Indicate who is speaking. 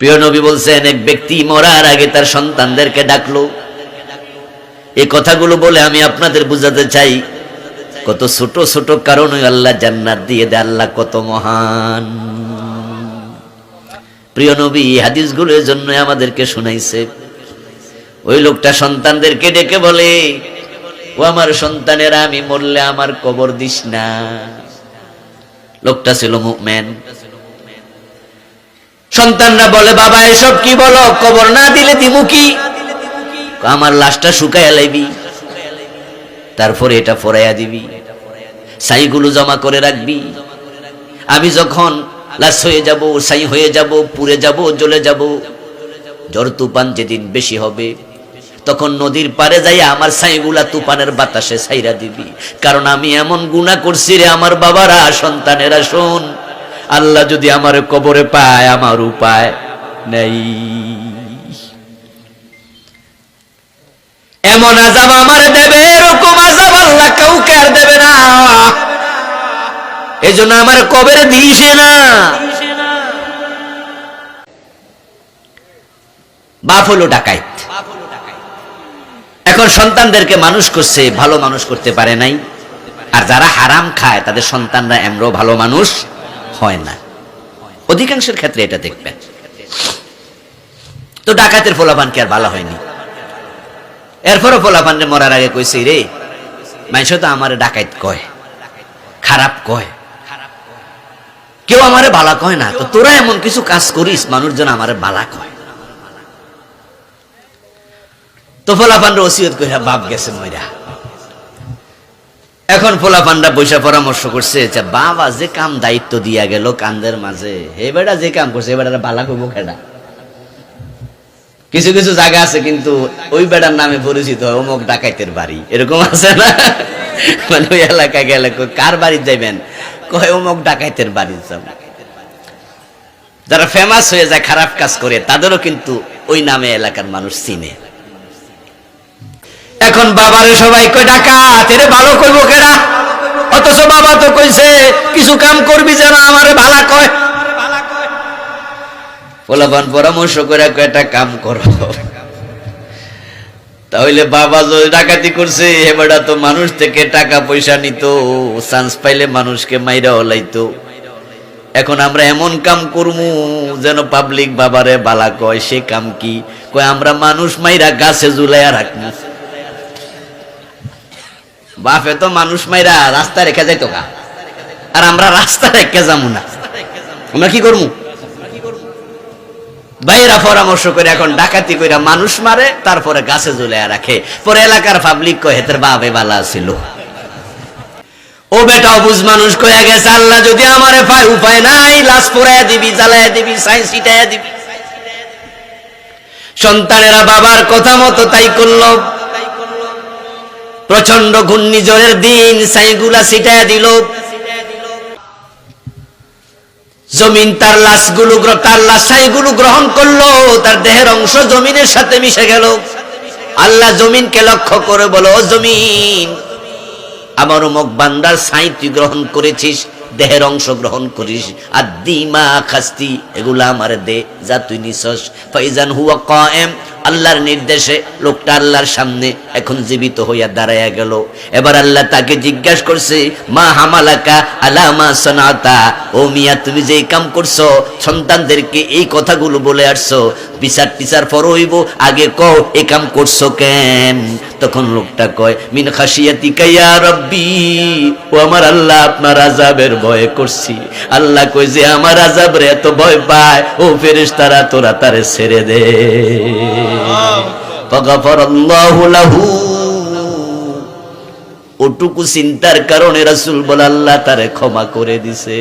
Speaker 1: প্রিয় নবী বলছেন, এক ব্যক্তি মরার আগে তার সন্তানদেরকে ডাকলো। এই কথাগুলো বলে আমি আপনাদের বুঝাতে চাই, কত ছোট ছোট কারণে আল্লাহ জান্নাত দিয়ে দেয়, আল্লাহ কত মহান। প্রিয় নবী, এই হাদিসগুলোর জন্য আমাদেরকে শুনাইছে। ওই লোকটা সন্তানদেরকে ডেকে বলে, ও আমার সন্তানেরা, আমি মরলে আমার কবর দিস না। লোকটা ছিল মুভমেন সন্তানরা বলে, বাবা, এসব কি বলো? কবর না দিলে দিমু কি? আমার লাশটা শুকাইয়া লাইবি, তারপরে এটা ফরাইয়া দিবি, সাইগুলো জমা করে রাখবি। আমি যখন লাশ হয়ে যাব, সাই হয়ে যাব, পুড়ে যাব, জ্বলে যাব, ঝড় তুফান যেদিন বেশি হবে, তখন নদীর পারে যাই আমার সাইগুলা তুফানের বাতাসে সাইরা দিবি। কারণ আমি এমন গুণা করছি রে আমার বাবারা, সন্তানেরা, শোন আল্লাহ যদি আমার কবরে পায়, আমার উপায় নেই। এমন আজাব আমার দেবে, এরকম আজাব আল্লাহ কাউকে আর দেবে না। এই জন্য আমার কবরে দিছে না। বাপ হলো ডাকাইত। এখন সন্তানদেরকে মানুষ করছে, ভালো মানুষ করতে পারে নাই। আর যারা হারাম খায়, তাদের সন্তানরা এমরো ভালো মানুষ হয় না। অধিকাংশের ক্ষেত্রে এটা দেখবেন। তো ডাকাতের ফোলাপান কি আর ভালো হয়নি? এরপরও ফোলাপান মরার আগে কইছি, রে মানুষ তো আমার ডাকাইত কয়, খারাপ কয়। কেউ আমারে বালা কয় না, তো তোরা এমন কিছু কাজ করিস, মানুষজন আমারে বালা কয়। তো ফোলাপানরা ওসিয়ত কইরা বাপ গেছে মইরা। এখন ফোলাপানরা বৈশা পরামর্শ করছে বাবা যে কাম দায়িত্ব দিয়া গেল কান্দের মাঝে, হে বেটা যে কাম করছে এ বেটারা বালা কইব খেডা কিছু কিছু জায়গা আছে কিন্তু ওই বেটার নামে পরিচিত অমুক ডাকাইতের বাড়ি। এরকম আছে না? মানে ওই এলাকা গেলে কার বাড়ি যাইবেন? কয়, অমুক ডাকাইতের বাড়ি যাব যারা ফেমাস হয়ে যায়, খারাপ কাজ করে, তাদেরও কিন্তু ওই নামে এলাকার মানুষ চিনে। এখন বাবারে সবাই কই ডাকাত, এরে ভালো করব অথচ বাবা তো কইছে, কিছু কাম করবি যেন আমারে ভালা কয়। পোলাপান পরামর্শ করে কয়টা কাম করো। তাহলে বাবা যদি ডাকাতি করছে এবারটা তো মানুষ থেকে টাকা পয়সা নিত চান্স পাইলে মানুষকে মাইরা হলাইতো এখন আমরা এমন কাম করমু যেন পাবলিক বাবারে বালা কয়, সে কাম কি? কয়, আমরা মানুষ মাইরা গাছে জুলাইয়া রাখব বাপে তো মানুষ মাইরা রাস্তা রেখে যাইতো কা আর আমরা রাস্তা রেখে যাব না। আমরা কি করব বাইরা পরামর্শ করে এখন ডাকাতি করে মানুষ মারে, তারপরে গাছে ঝুলে রাখে। পরে এলাকার পাবলিক কয়ে, হেতের বাবে বালা ছিল। ও বেটা অবুজ মানুষ কয়ে গেছে, আল্লাহ যদি আমারে পায়, উপায় নাই। লাশ পরাইয়া দিবি, জ্বালাইয়া দিবি সাইন্স ছিটাইয়া দিবি। সন্তানেরা বাবার কথা মতো তাই করল। প্রচণ্ড ঘূর্ণিঝড়ের দিন, সাইগুলা ছিটাইয়া দিল। জমিন তার লাশগুলো তার লাশ সাইগুলো গ্রহণ করল, তার দেহের অংশ জমিনের সাথে মিশে গেল। আল্লাহ জমিনকে লক্ষ্য করে বলো জমিন, আমার অমুক বান্দার সাই তুই গ্রহণ করেছিস, দেহের অংশ গ্রহণ করিস। আর দিমা খাস্তি, এগুলা আমার দে, যা তুই নিছস। ফাইজান হুয়া কায়েম আল্লাহর নির্দেশে লোকটা আল্লাহর সামনে এখন জীবিত হইয়া দাঁড়াইয়া গেল। এবার আল্লাহ তাকে জিজ্ঞাসা করছে, মা হামালাকা আলামা সনাতা? ও মিয়া, তুমি যে কাম করছ, সন্তানদেরকে এই কথাগুলো বলে আসছো, বিচার টিচার পর হইব, আগে কও এই কাম করছ কেন? তখন লোকটা কয়, মিন খাসিয়াতি কাইয়া রব্বি, ও আমার আল্লাহ, আপনার আজাবের ভয় করছি। আল্লাহ কই যে, আমার আজাব রে, এত ভয় পায়, ও ফেরেশতারা, তোরা তারে ছেড়ে দে। ওটুকু চিন্তার কারণে রাসূল বলে আল্লাহ তারে ক্ষমা করে দিছে।